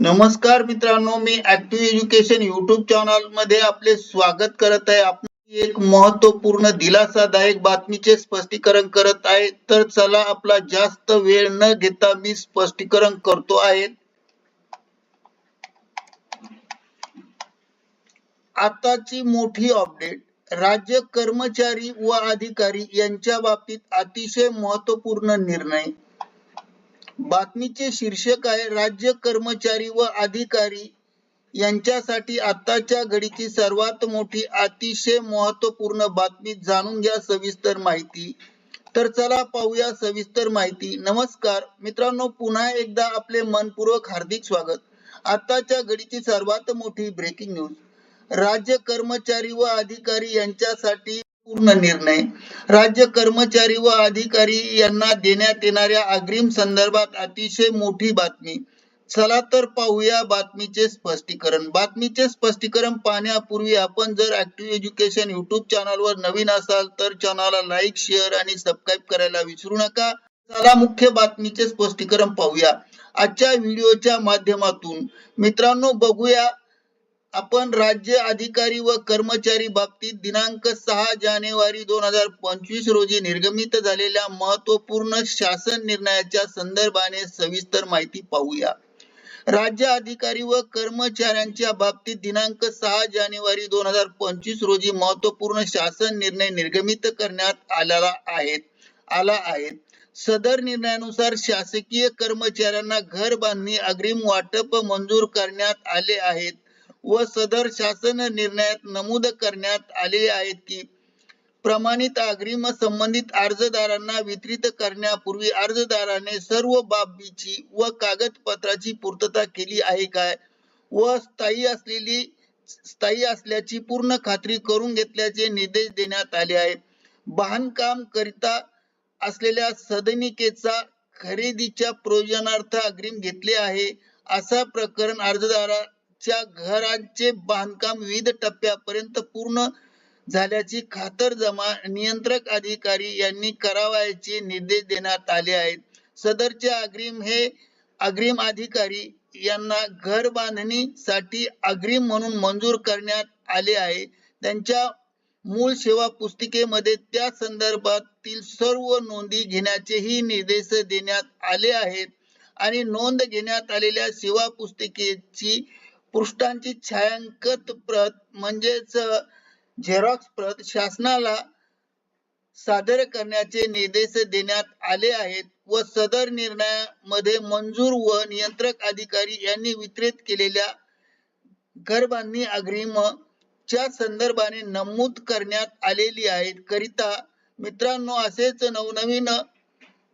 नमस्कार मित्रांनो मी ऍक्टिव्ह एज्युकेशन युट्यूब चॅनलमध्ये आपले स्वागत करत आहे. आपण एक महत्त्वपूर्ण दिलासादायक बातमीचे स्पष्टीकरण करत आहे. तर चला आपला जास्त वेळ न घेता मी स्पष्टीकरण करतो आहे. आताची मोठी अपडेट राज्य कर्मचारी व अधिकारी यांच्या बाबतीत अतिशय महत्त्वपूर्ण निर्णय. बातमीचे शीर्षक आहे राज्य कर्मचारी व अधिकारी यांच्यासाठी आताच्या घडीची सर्वात मोठी अतिशय महत्त्वपूर्ण बातमी जाणून घ्या सविस्तर माहिती. तर चला पाहूया सविस्तर माहिती. नमस्कार. मित्रांनो पुन्हा एकदा आपले मनपूर्वक हार्दिक स्वागत. आताच्या घडीची सर्वात मोठी ब्रेकिंग न्यूज राज्य कर्मचारी व अधिकारी यांच्यासाठी पूर्ण निर्णय. राज्य कर्मचारी व अधिकारी यांना देण्यात येणाऱ्या अग्रिम संदर्भात अतिशय मोठी बातमी. चला तर पाहूया बातमीचे स्पष्टीकरण. बातमीचे स्पष्टीकरण पाहण्यापूर्वी आपण जर ऍक्टिव्ह एज्युकेशन युट्यूब चॅनलवर नवीन असाल तर चॅनलला लाईक शेअर आणि सबस्क्राईब करायला विसरू नका. चला मुख्य बातमीचे स्पष्टीकरण पाहूया. आजच्या व्हिडिओच्या माध्यमातून मित्रांनो बघूया आपण राज्य अधिकारी व कर्मचारी बाबतीत दिनांक सहा जानेवारी दोन हजार पंचवीस रोजी निर्गमित झालेल्या महत्त्वपूर्ण शासन निर्णयाच्या संदर्भाने सविस्तर माहिती पाहूया. राज्य अधिकारी व कर्मचाऱ्यांच्या बाबतीत दिनांक सहा जानेवारी दोन हजार पंचवीस रोजी महत्त्वपूर्ण शासन निर्णय निर्गमित करण्यात आलेला आहे आला आहे. सदर निर्णयानुसार शासकीय कर्मचाऱ्यांना घर बांधणी अग्रिम वाटप मंजूर करण्यात आले आहेत. व सदर शासन निर्णयात नमूद करण्यात आलेले आहेत की प्रमाणित अग्रिम संबंधित अर्जदारांना वितरित करण्यापूर्वी अर्जदाराने सर्व बाबीची व कागदपत्राची पूर्तता केली आहे काय? व स्थायी असलेली स्थायी असल्याची पूर्ण खात्री करून घेतल्याचे निर्देश देण्यात आले आहे बांधकाम करिता असलेल्या सदनिकेचा खरेदीच्या प्रयोजनार्थ अग्रिम घेतले आहे असा प्रकरण अर्जदारा अर्जदाराच्या घरांचे बांधकाम विविध टप्प्यापर्यंत पूर्ण झाल्याची खातरजमा नियंत्रक अधिकारी यांनी करावायचे निर्देश देण्यात आले आहेत. सदरचे अग्रिम हे अग्रिम अधिकारी यांना घर बांधणीसाठी अग्रिम म्हणून मंजूर करण्यात आले आहे. त्यांच्या मूळ सेवा पुस्तिकेमध्ये त्या संदर्भातील सर्व नोंदी घेण्याचेही निर्देश देण्यात आले आहेत आणि नोंद घेण्यात आलेल्या सेवा पुस्तिकेची पृष्ठांची छायांकित प्रत म्हणजेच झेरॉक्स प्रत शासनाला सादर करण्याचे निर्देश देण्यात आले आहेत व सदर निर्णयामध्ये मंजूर व नियंत्रक अधिकारी यांनी वितरित केलेल्या घरबांधणी अग्रिम च्या संदर्भाने नमूद करण्यात आलेली आहेत. करिता मित्रांनो असेच नवनवीन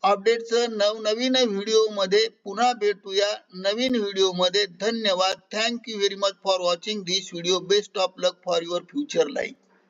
अपडेट्स नवनवीन व्हिडिओमध्ये पुन्हा भेटूया नवीन व्हिडिओमध्ये धन्यवाद. Thank you very much for watching this video best of luck for your future life